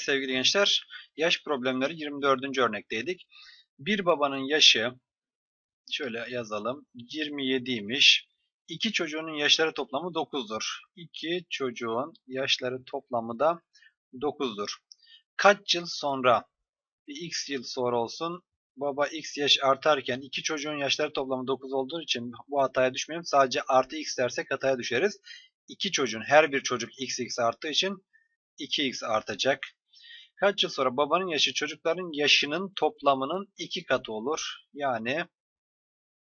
Sevgili gençler, yaş problemleri 24. örnekteydik. Bir babanın yaşı, şöyle yazalım, 27'ymiş. İki çocuğunun yaşları toplamı 9'dur. İki çocuğun yaşları toplamı da 9'dur. Kaç yıl sonra, bir x yıl sonra olsun, baba x yaş artarken iki çocuğun yaşları toplamı 9 olduğu için bu hataya düşmeyelim. Sadece artı x dersek hataya düşeriz. İki çocuğun, her bir çocuk x x arttığı için 2x artacak. Kaç yıl sonra babanın yaşı çocukların yaşının toplamının 2 katı olur. Yani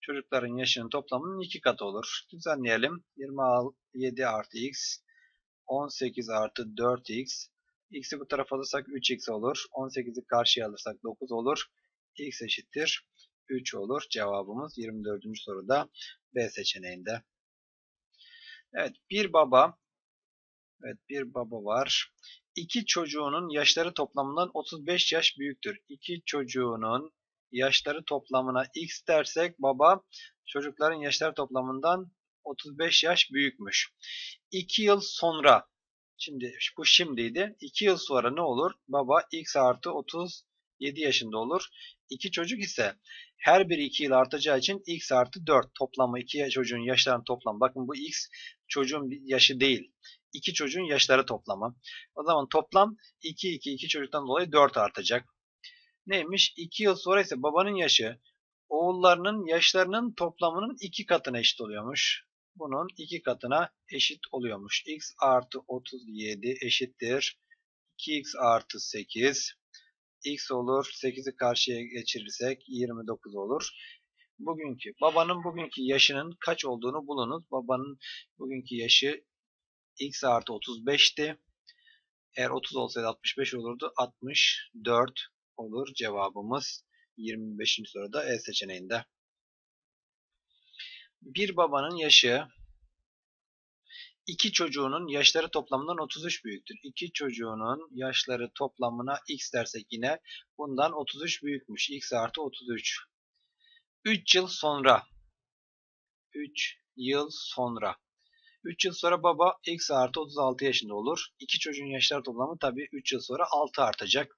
çocukların yaşının toplamının 2 katı olur. Düzenleyelim. 27 artı x 18 artı 4x x'i bu tarafa alırsak 3x olur. 18'i karşıya alırsak 9 olur. x eşittir 3 olur. Cevabımız 24. soruda B seçeneğinde. Evet bir baba Evet bir baba var. İki çocuğunun yaşları toplamından 35 yaş büyüktür. İki çocuğunun yaşları toplamına x dersek baba çocukların yaşları toplamından 35 yaş büyükmüş. 2 yıl sonra şimdi bu şimdiydi. 2 yıl sonra ne olur? Baba x artı 37 yaşında olur. İki çocuk ise her biri 2 yıl artacağı için x artı 4 toplamı iki çocuğun yaşlarının toplamı. Bakın bu x çocuğun yaşı değil iki çocuğun yaşları toplamı. O zaman toplam 2 2 2 çocuktan dolayı 4 artacak. Neymiş? 2 yıl sonra ise babanın yaşı oğullarının yaşlarının toplamının 2 katına eşit oluyormuş. Bunun 2 katına eşit oluyormuş. x artı 37 eşittir. 2x artı 8 x olur. 8'i karşıya geçirirsek 29 olur. Bugünkü babanın bugünkü yaşının kaç olduğunu bulunuz. Babanın bugünkü yaşı x artı 35'ti. Eğer 30 olsaydı 65 olurdu. 64 olur cevabımız 25. soruda E seçeneğinde. Bir babanın yaşı iki çocuğunun yaşları toplamından 33 büyüktür. İki çocuğunun yaşları toplamına x dersek yine bundan 33 büyükmüş. x artı 33. 3 yıl sonra 3 yıl sonra 3 yıl sonra baba x artı 36 yaşında olur. İki çocuğun yaşları toplamı tabii 3 yıl sonra 6 artacak.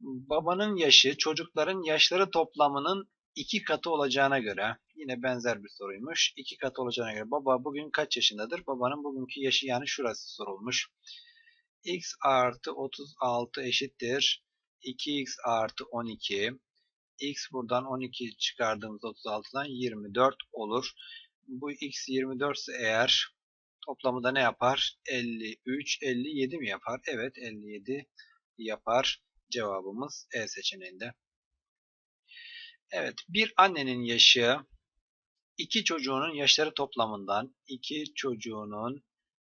Babanın yaşı çocukların yaşları toplamının 2 katı olacağına göre yine benzer bir soruymuş. 2 katı olacağına göre baba bugün kaç yaşındadır? Babanın bugünkü yaşı yani şurası sorulmuş. x artı 36 eşittir. 2x artı 12. x buradan 12 çıkardığımız 36'dan 24 olur bu x 24 ise eğer toplamı da ne yapar? 53, 57 mi yapar? Evet 57 yapar. Cevabımız E seçeneğinde. Evet bir annenin yaşı iki çocuğunun yaşları toplamından iki çocuğunun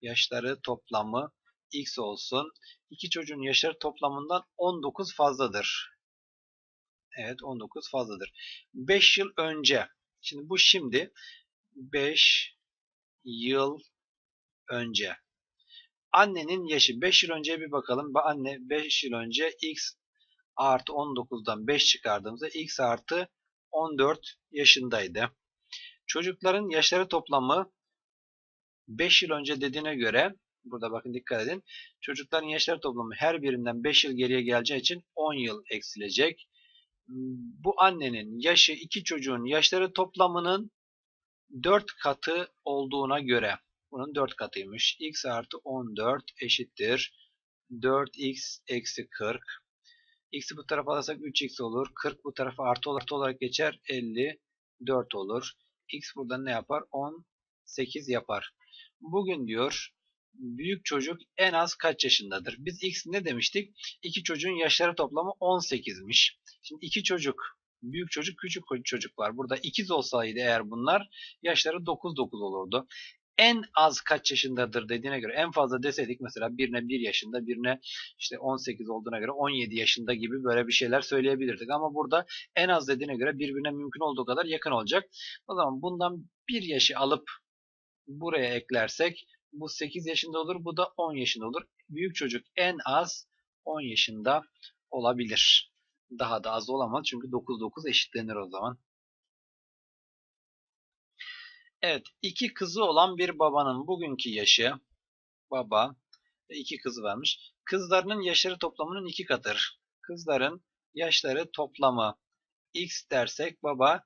yaşları toplamı x olsun. İki çocuğun yaşları toplamından 19 fazladır. Evet 19 fazladır. 5 yıl önce Şimdi bu şimdi 5 yıl önce. Annenin yaşı 5 yıl önceye bir bakalım. Anne 5 yıl önce x artı 19'dan 5 çıkardığımızda x artı 14 yaşındaydı. Çocukların yaşları toplamı 5 yıl önce dediğine göre burada bakın dikkat edin. Çocukların yaşları toplamı her birinden 5 yıl geriye geleceği için 10 yıl eksilecek. Bu annenin yaşı iki çocuğun yaşları toplamının 4 katı olduğuna göre bunun 4 katıymış. x artı 14 eşittir. 4x eksi 40. x'i bu tarafa alırsak 3x olur. 40 bu tarafa artı olarak geçer. 54 olur. x burada ne yapar? 18 yapar. Bugün diyor büyük çocuk en az kaç yaşındadır? Biz x ne demiştik? İki çocuğun yaşları toplamı 18'miş. Şimdi iki çocuk büyük çocuk küçük çocuk var. Burada ikiz olsaydı eğer bunlar yaşları 9-9 olurdu. En az kaç yaşındadır dediğine göre en fazla deseydik mesela birine 1 yaşında birine işte 18 olduğuna göre 17 yaşında gibi böyle bir şeyler söyleyebilirdik. Ama burada en az dediğine göre birbirine mümkün olduğu kadar yakın olacak. O zaman bundan 1 yaşı alıp buraya eklersek bu 8 yaşında olur bu da 10 yaşında olur. Büyük çocuk en az 10 yaşında olabilir. Daha da az olamaz çünkü 9 9 eşitlenir o zaman. Evet, iki kızı olan bir babanın bugünkü yaşı baba iki kızı varmış. Kızlarının yaşları toplamının iki katıdır. Kızların yaşları toplamı x dersek baba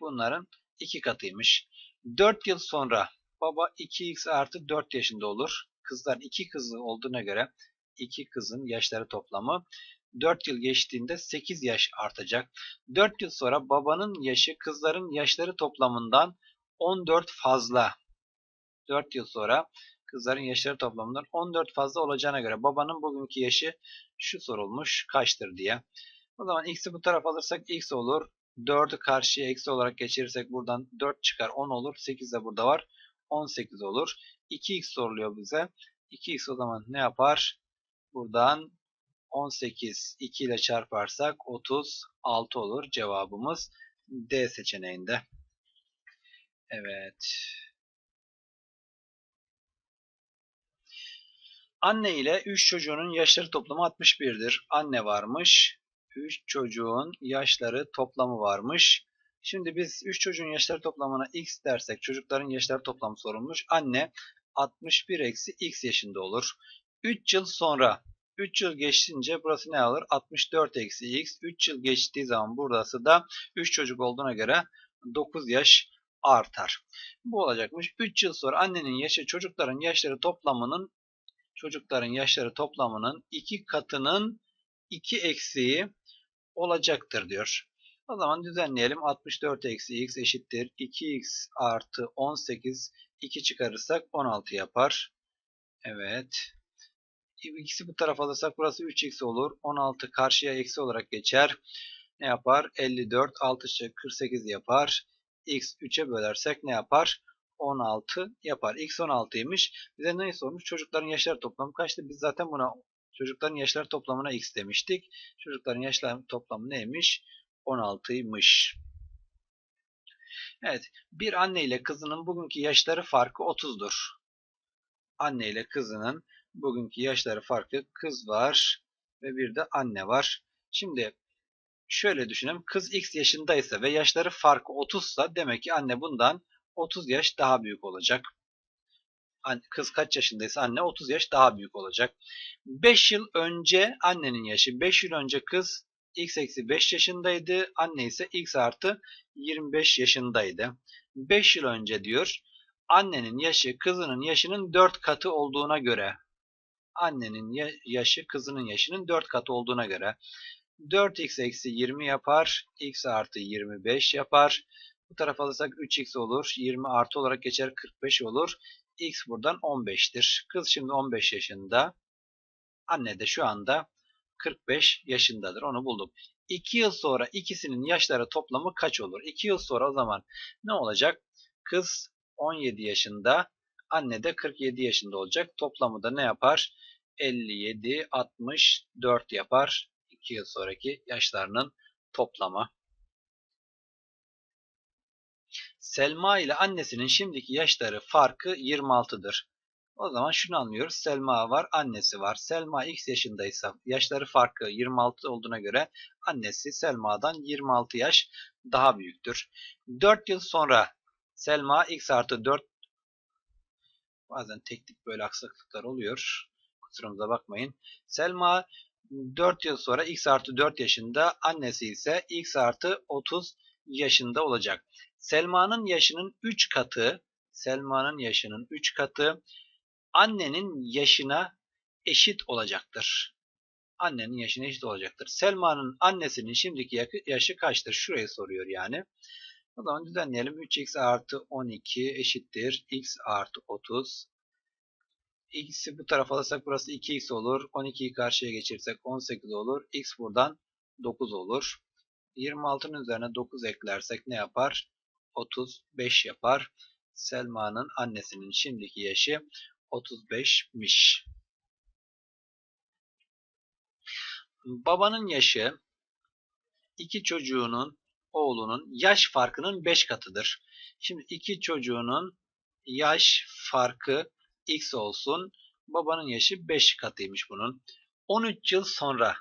bunların iki katıymış. 4 yıl sonra baba 2x artı 4 yaşında olur. Kızlar iki kızı olduğuna göre iki kızın yaşları toplamı 4 yıl geçtiğinde 8 yaş artacak. 4 yıl sonra babanın yaşı kızların yaşları toplamından 14 fazla. 4 yıl sonra kızların yaşları toplamından 14 fazla olacağına göre babanın bugünkü yaşı şu sorulmuş kaçtır diye. O zaman x'i bu tarafa alırsak x olur. 4'ü karşıya eksi olarak geçirirsek buradan 4 çıkar 10 olur. 8 de burada var. 18 olur. 2x soruluyor bize. 2x o zaman ne yapar? Buradan 18 2 ile çarparsak 36 olur. Cevabımız D seçeneğinde. Evet. Anne ile 3 çocuğunun yaşları toplamı 61'dir. Anne varmış. 3 çocuğun yaşları toplamı varmış. Şimdi biz 3 çocuğun yaşları toplamına x dersek çocukların yaşları toplamı sorulmuş. Anne 61 eksi x yaşında olur. 3 yıl sonra 3 yıl geçince burası ne alır? 64 eksi x. 3 yıl geçtiği zaman burası da 3 çocuk olduğuna göre 9 yaş artar. Bu olacakmış. 3 yıl sonra annenin yaşı çocukların yaşları toplamının çocukların yaşları toplamının 2 katının 2 eksiği olacaktır diyor. O zaman düzenleyelim. 64 eksi x eşittir. 2x artı 18 2 çıkarırsak 16 yapar. Evet. X'i bu tarafa alırsak burası 3x olur. 16 karşıya eksi olarak geçer. Ne yapar? 54 6 48 yapar. X 3'e bölersek ne yapar? 16 yapar. X 16'ymış. Bize neyi sormuş? Çocukların yaşları toplamı kaçtı? Biz zaten buna çocukların yaşları toplamına x demiştik. Çocukların yaşları toplamı neymiş? 16'ymış. Evet. Bir anne ile kızının bugünkü yaşları farkı 30'dur. Anne ile kızının bugünkü yaşları farkı kız var ve bir de anne var. Şimdi şöyle düşünelim. Kız x yaşındaysa ve yaşları farkı 30 ise demek ki anne bundan 30 yaş daha büyük olacak. Kız kaç yaşındaysa anne 30 yaş daha büyük olacak. 5 yıl önce annenin yaşı 5 yıl önce kız x eksi 5 yaşındaydı. Anne ise x artı 25 yaşındaydı. 5 yıl önce diyor annenin yaşı kızının yaşının 4 katı olduğuna göre annenin yaşı kızının yaşının 4 katı olduğuna göre 4x eksi 20 yapar. x artı 25 yapar. Bu tarafa alırsak 3x olur. 20 artı olarak geçer 45 olur. x buradan 15'tir. Kız şimdi 15 yaşında. Anne de şu anda 45 yaşındadır. Onu bulduk. 2 yıl sonra ikisinin yaşları toplamı kaç olur? 2 yıl sonra o zaman ne olacak? Kız 17 yaşında, anne de 47 yaşında olacak. Toplamı da ne yapar? 57, 64 yapar. 2 yıl sonraki yaşlarının toplamı. Selma ile annesinin şimdiki yaşları farkı 26'dır. O zaman şunu anlıyoruz. Selma var, annesi var. Selma x yaşındaysa yaşları farkı 26 olduğuna göre annesi Selma'dan 26 yaş daha büyüktür. 4 yıl sonra Selma x artı 4 bazen teknik böyle aksaklıklar oluyor. Kusurumuza bakmayın. Selma 4 yıl sonra x artı 4 yaşında annesi ise x artı 30 yaşında olacak. Selma'nın yaşının 3 katı Selma'nın yaşının 3 katı annenin yaşına eşit olacaktır. Annenin yaşına eşit olacaktır. Selma'nın annesinin şimdiki yaşı kaçtır? Şuraya soruyor yani. O zaman düzenleyelim. 3x artı 12 eşittir. x artı 30. x'i bu tarafa alırsak burası 2x olur. 12'yi karşıya geçirirsek 18 olur. x buradan 9 olur. 26'nın üzerine 9 eklersek ne yapar? 35 yapar. Selma'nın annesinin şimdiki yaşı 35'miş. Babanın yaşı iki çocuğunun oğlunun yaş farkının 5 katıdır. Şimdi iki çocuğunun yaş farkı x olsun. Babanın yaşı 5 katıymış bunun. 13 yıl sonra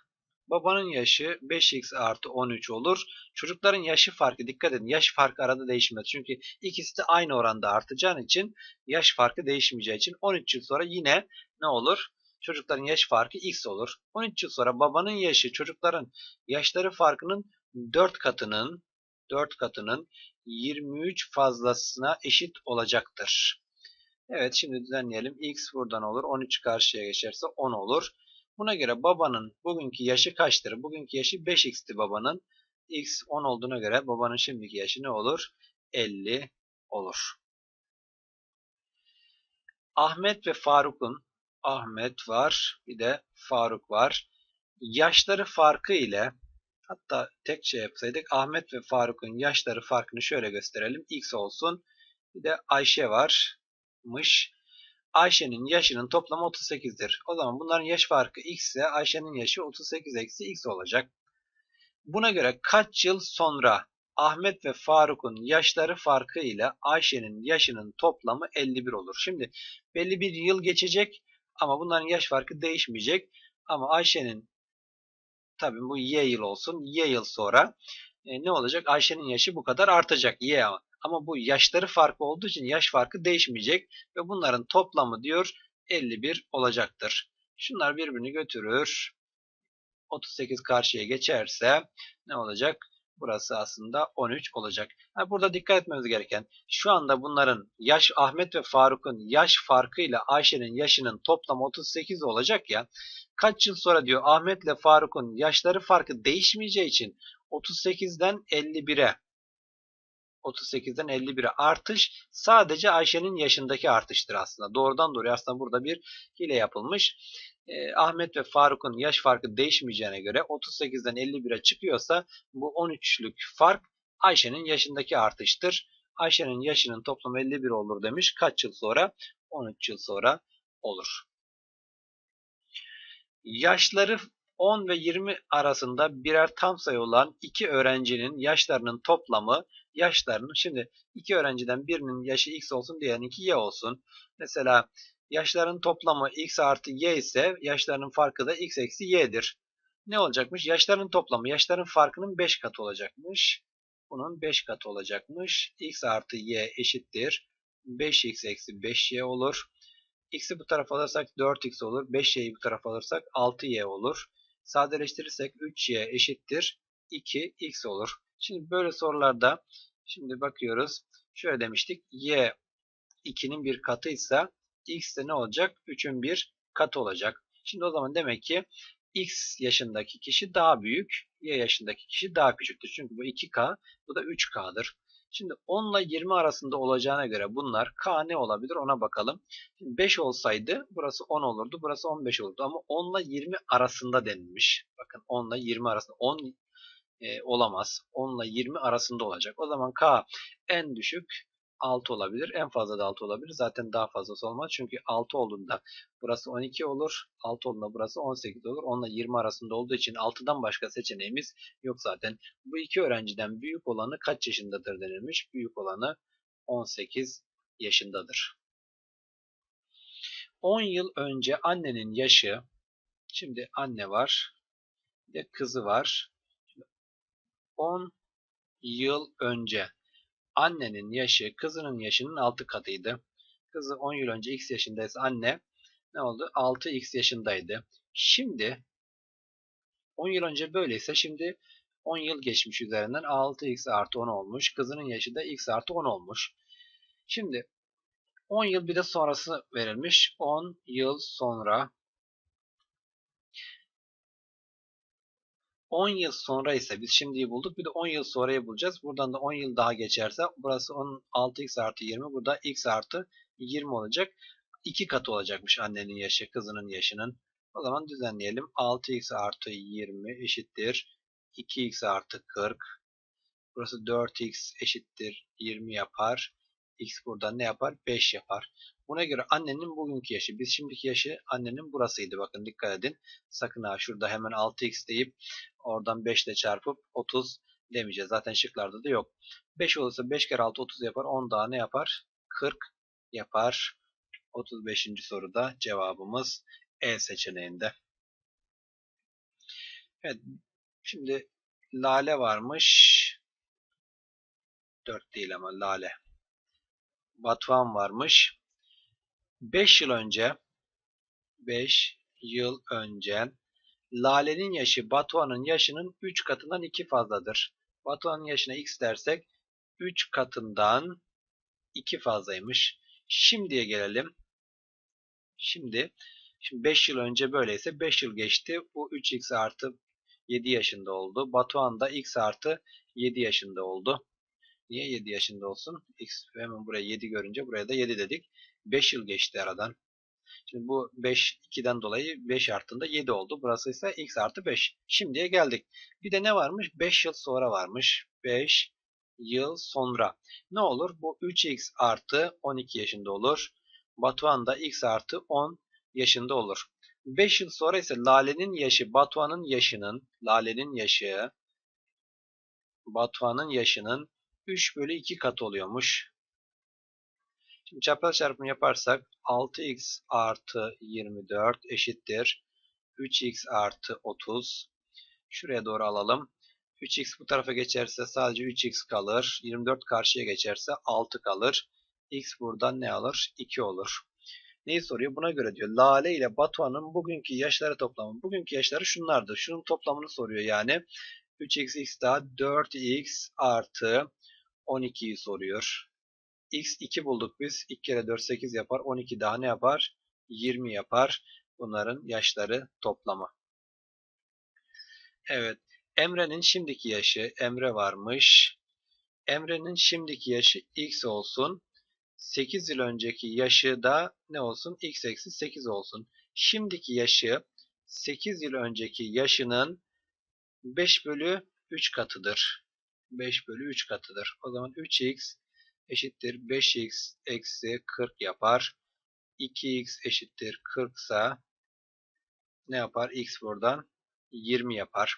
babanın yaşı 5x artı 13 olur. Çocukların yaşı farkı dikkat edin. Yaş farkı arada değişmez. Çünkü ikisi de aynı oranda artacağı için yaş farkı değişmeyeceği için 13 yıl sonra yine ne olur? çocukların yaş farkı x olur. 13 yıl sonra babanın yaşı çocukların yaşları farkının 4 katının 4 katının 23 fazlasına eşit olacaktır. Evet şimdi düzenleyelim. X buradan olur. 13 karşıya geçerse 10 olur. Buna göre babanın bugünkü yaşı kaçtır? Bugünkü yaşı 5x'ti babanın. X 10 olduğuna göre babanın şimdiki yaşı ne olur? 50 olur. Ahmet ve Faruk'un Ahmet var bir de Faruk var. Yaşları farkı ile hatta tek şey yapsaydık Ahmet ve Faruk'un yaşları farkını şöyle gösterelim. X olsun. Bir de Ayşe varmış. Ayşe'nin yaşının toplamı 38'dir. O zaman bunların yaş farkı x ise Ayşe'nin yaşı 38 eksi x olacak. Buna göre kaç yıl sonra Ahmet ve Faruk'un yaşları farkı ile Ayşe'nin yaşının toplamı 51 olur. Şimdi belli bir yıl geçecek ama bunların yaş farkı değişmeyecek. Ama Ayşe'nin tabii bu y yıl olsun. Y yıl sonra e, ne olacak? Ayşe'nin yaşı bu kadar artacak. Y ama. Ama bu yaşları farkı olduğu için yaş farkı değişmeyecek ve bunların toplamı diyor 51 olacaktır. Şunlar birbirini götürür. 38 karşıya geçerse ne olacak? Burası aslında 13 olacak. Yani burada dikkat etmemiz gereken şu anda bunların yaş Ahmet ve Faruk'un yaş farkıyla Ayşe'nin yaşının toplam 38 olacak ya. Kaç yıl sonra diyor Ahmet ile Faruk'un yaşları farkı değişmeyeceği için 38'den 51'e 38'den 51'e artış sadece Ayşe'nin yaşındaki artıştır aslında. Doğrudan doğruya aslında burada bir hile yapılmış. E, Ahmet ve Faruk'un yaş farkı değişmeyeceğine göre 38'den 51'e çıkıyorsa bu 13'lük fark Ayşe'nin yaşındaki artıştır. Ayşe'nin yaşının toplamı 51 olur demiş. Kaç yıl sonra? 13 yıl sonra olur. Yaşları 10 ve 20 arasında birer tam sayı olan iki öğrencinin yaşlarının toplamı yaşlarının şimdi iki öğrenciden birinin yaşı x olsun diğerininki y olsun. Mesela yaşların toplamı x artı y ise yaşlarının farkı da x eksi y'dir. Ne olacakmış? Yaşların toplamı yaşların farkının 5 katı olacakmış. Bunun 5 katı olacakmış. x artı y eşittir. 5x eksi 5y olur. X'i bu tarafa alırsak 4x olur. 5y'yi bu tarafa alırsak 6y olur. Sadeleştirirsek 3y eşittir 2x olur. Şimdi böyle sorularda şimdi bakıyoruz. Şöyle demiştik. Y 2'nin bir katıysa x de ne olacak? 3'ün bir katı olacak. Şimdi o zaman demek ki x yaşındaki kişi daha büyük, y yaşındaki kişi daha küçüktür. Çünkü bu 2k, bu da 3k'dır. Şimdi 10 ile 20 arasında olacağına göre bunlar k ne olabilir ona bakalım. Şimdi 5 olsaydı burası 10 olurdu, burası 15 olurdu ama 10 ile 20 arasında denilmiş. Bakın 10 ile 20 arasında 10 e, olamaz. 10 ile 20 arasında olacak. O zaman k en düşük 6 olabilir. En fazla da 6 olabilir. Zaten daha fazlası olmaz. Çünkü 6 olduğunda burası 12 olur. 6 olduğunda burası 18 olur. 10 ile 20 arasında olduğu için 6'dan başka seçeneğimiz yok zaten. Bu iki öğrenciden büyük olanı kaç yaşındadır denilmiş. Büyük olanı 18 yaşındadır. 10 yıl önce annenin yaşı şimdi anne var. Bir de kızı var. 10 yıl önce annenin yaşı kızının yaşının 6 katıydı. Kızı 10 yıl önce x yaşındaysa anne ne oldu? 6x yaşındaydı. Şimdi 10 yıl önce böyleyse şimdi 10 yıl geçmiş üzerinden 6x artı 10 olmuş. Kızının yaşı da x artı 10 olmuş. Şimdi 10 yıl bir de sonrası verilmiş. 10 yıl sonra 10 yıl sonra ise biz şimdiyi bulduk. Bir de 10 yıl sonrayı bulacağız. Buradan da 10 yıl daha geçerse burası 6x artı 20. Burada x artı 20 olacak. 2 katı olacakmış annenin yaşı kızının yaşının. O zaman düzenleyelim. 6x artı 20 eşittir. 2x artı 40. Burası 4x eşittir 20 yapar. X burada ne yapar? 5 yapar. Buna göre annenin bugünkü yaşı. Biz şimdiki yaşı annenin burasıydı. Bakın dikkat edin. Sakın ha şurada hemen 6x deyip oradan 5 ile çarpıp 30 demeyeceğiz. Zaten şıklarda da yok. 5 olursa 5 kere 6 30 yapar. 10 daha ne yapar? 40 yapar. 35. soruda cevabımız E seçeneğinde. Evet. Şimdi lale varmış. 4 değil ama lale. Batuhan varmış. 5 yıl önce 5 yıl önce. Lale'nin yaşı Batuhan'ın yaşının 3 katından 2 fazladır. Batuhan'ın yaşına x dersek 3 katından 2 fazlaymış. Şimdiye gelelim. Şimdi şimdi 5 yıl önce böyleyse 5 yıl geçti. Bu 3x artı 7 yaşında oldu. Batuhan da x artı 7 yaşında oldu. Niye 7 yaşında olsun? X hemen buraya 7 görünce buraya da 7 dedik. 5 yıl geçti aradan. Şimdi bu 5 2'den dolayı 5 arttığında 7 oldu. Burası ise x artı 5. Şimdiye geldik. Bir de ne varmış? 5 yıl sonra varmış. 5 yıl sonra. Ne olur? Bu 3x artı 12 yaşında olur. Batuhan da x artı 10 yaşında olur. 5 yıl sonra ise Lale'nin yaşı Batuhan'ın yaşının Lale'nin yaşı Batuhan'ın yaşının 3 bölü 2 katı oluyormuş. Şimdi çapraz çarpımı yaparsak 6x artı 24 eşittir 3x artı 30. Şuraya doğru alalım. 3x bu tarafa geçerse sadece 3x kalır. 24 karşıya geçerse 6 kalır. x buradan ne alır? 2 olur. Neyi soruyor? Buna göre diyor. Lale ile Batuhan'ın bugünkü yaşları toplamı. Bugünkü yaşları şunlardı. Şunun toplamını soruyor yani. 3x x daha 4x artı 12'yi soruyor. x 2 bulduk biz. 2 kere 4 8 yapar. 12 daha ne yapar? 20 yapar. Bunların yaşları toplamı. Evet. Emre'nin şimdiki yaşı. Emre varmış. Emre'nin şimdiki yaşı x olsun. 8 yıl önceki yaşı da ne olsun? x eksi 8 olsun. Şimdiki yaşı 8 yıl önceki yaşının 5 bölü 3 katıdır. 5 bölü 3 katıdır. O zaman 3x eşittir 5x eksi 40 yapar. 2x eşittir 40 ise ne yapar? x buradan 20 yapar.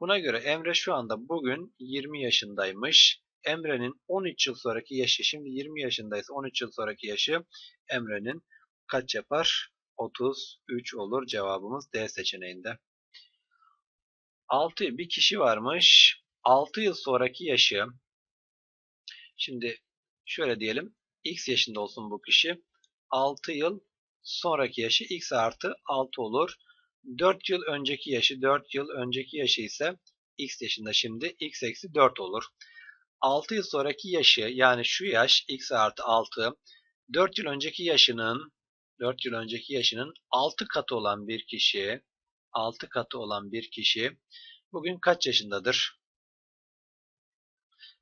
Buna göre Emre şu anda bugün 20 yaşındaymış. Emre'nin 13 yıl sonraki yaşı, şimdi 20 yaşındaysa 13 yıl sonraki yaşı Emre'nin kaç yapar? 33 olur cevabımız D seçeneğinde. 6 bir kişi varmış. 6 yıl sonraki yaşı. Şimdi şöyle diyelim. X yaşında olsun bu kişi. 6 yıl sonraki yaşı x artı 6 olur. 4 yıl önceki yaşı 4 yıl önceki yaşı ise x yaşında şimdi x eksi 4 olur. 6 yıl sonraki yaşı yani şu yaş x artı 6 4 yıl önceki yaşının 4 yıl önceki yaşının 6 katı olan bir kişi 6 katı olan bir kişi bugün kaç yaşındadır?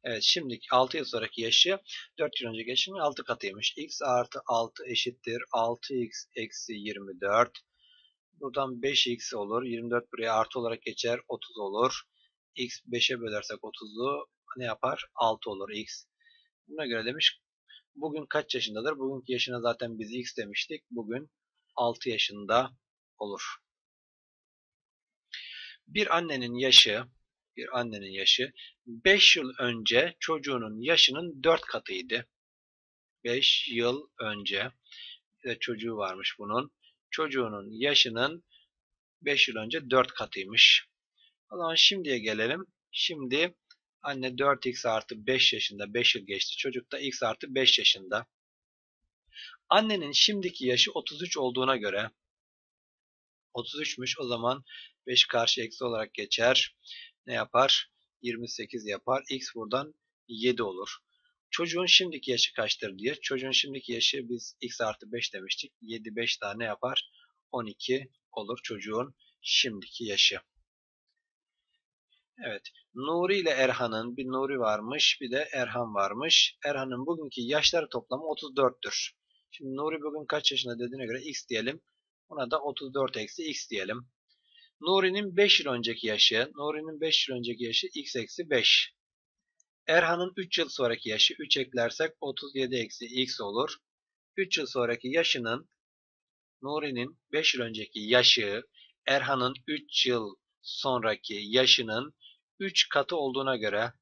Evet şimdiki 6 yıl sonraki yaşı 4 yıl önceki yaşının 6 katıymış. x artı 6 eşittir 6x eksi 24. Buradan 5x olur. 24 buraya artı olarak geçer. 30 olur. x 5'e bölersek 30'u ne yapar? 6 olur x. Buna göre demiş bugün kaç yaşındadır? Bugünkü yaşına zaten biz x demiştik. Bugün 6 yaşında olur. Bir annenin yaşı bir annenin yaşı 5 yıl önce çocuğunun yaşının 4 katıydı. 5 yıl önce de çocuğu varmış bunun. Çocuğunun yaşının 5 yıl önce 4 katıymış. O zaman şimdiye gelelim. Şimdi anne 4x artı 5 yaşında 5 yıl geçti. Çocuk da x artı 5 yaşında. Annenin şimdiki yaşı 33 olduğuna göre 33'müş. O zaman 5 karşı eksi olarak geçer. Ne yapar? 28 yapar. X buradan 7 olur. Çocuğun şimdiki yaşı kaçtır diye. Çocuğun şimdiki yaşı biz x artı 5 demiştik. 7 5 daha ne yapar? 12 olur çocuğun şimdiki yaşı. Evet. Nuri ile Erhan'ın bir Nuri varmış bir de Erhan varmış. Erhan'ın bugünkü yaşları toplamı 34'tür. Şimdi Nuri bugün kaç yaşında dediğine göre x diyelim. Buna da 34 eksi x diyelim. Nuri'nin 5 yıl önceki yaşı, Nuri'nin 5 yıl önceki yaşı x eksi 5. Erhan'ın 3 yıl sonraki yaşı 3 eklersek 37 eksi x olur. 3 yıl sonraki yaşının Nuri'nin 5 yıl önceki yaşı Erhan'ın 3 yıl sonraki yaşının 3 katı olduğuna göre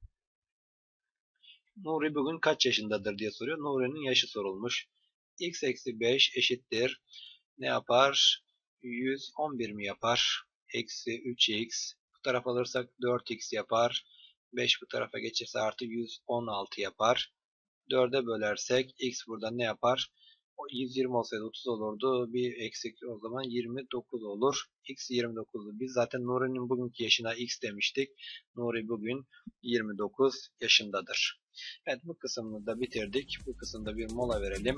Nuri bugün kaç yaşındadır diye soruyor. Nuri'nin yaşı sorulmuş. x eksi 5 eşittir. Ne yapar? 111 mi yapar? Eksi 3x. Bu tarafa alırsak 4x yapar. 5 bu tarafa geçirse artı 116 yapar. 4'e bölersek x burada ne yapar? O 120 olsaydı 30 olurdu. Bir eksik o zaman 29 olur. X 29'u. Biz zaten Nuri'nin bugünkü yaşına X demiştik. Nuri bugün 29 yaşındadır. Evet bu kısmını da bitirdik. Bu kısımda bir mola verelim.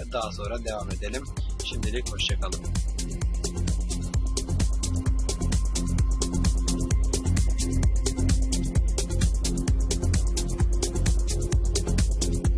Ve daha sonra devam edelim. Şimdilik hoşçakalın.